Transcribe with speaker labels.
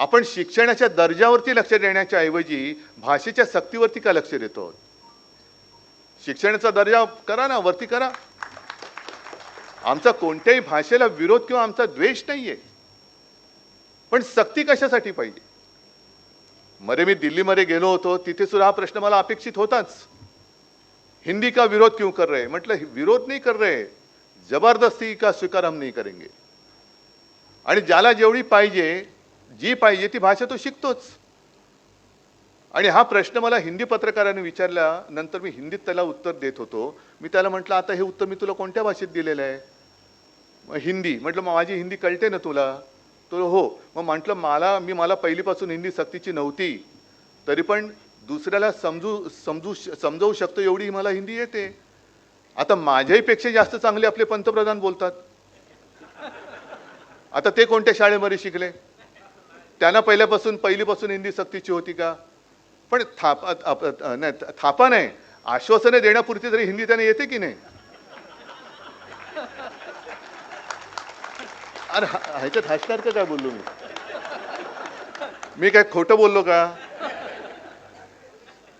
Speaker 1: आपण शिक्षणाच्या दर्जावरती लक्ष देण्याच्या ऐवजी भाषेच्या सक्तीवरती का लक्ष देतो? शिक्षणाचा दर्जा करा ना वरती करा. आमचा कोणत्याही भाषेला विरोध किंवा आमचा द्वेष नाहीये. पण सक्ती कशासाठी पाहिजे? मध्ये मी दिल्लीमध्ये गेलो होतो तिथे सुद्धा हा प्रश्न मला अपेक्षित होताच. हिंदी का विरोध क्यों कर रहे? म्हटलं विरोध नाही कर रहे. जबरदस्ती का स्वीकार हम नहीं करेंगे? आणि ज्याला जेवढी पाहिजे जी पाहिजे ती भाषा तो शिकतोच. आणि हा प्रश्न मला हिंदी पत्रकाराने विचारला नंतर मी हिंदीत त्याला उत्तर देत होतो. मी त्याला म्हटलं आता हे उत्तर मी तुला कोणत्या भाषेत दिलेलं आहे? मग हिंदी. म्हटलं मग माझी हिंदी कळते ना तुला? तो हो. मग म्हटलं मला मी मला पहिलीपासून हिंदी सक्तीची नव्हती. तरी पण दुसऱ्याला समजू समजू समजवू शकतो एवढी मला हिंदी येते. आता माझ्याहीपेक्षा जास्त चांगले आपले पंतप्रधान बोलतात. आता ते कोणत्या शाळेमध्ये शिकले? त्यांना पहिल्यापासून पहिलीपासून हिंदी सक्तीची होती का? पण थाप नाही, थापा नाही. आश्वासने देण्यापुरती तरी हिंदी त्याने येते की नाही? अरे ह्याच्यात हसणार का काय बोललो मी? मी काय खोटं बोललो का?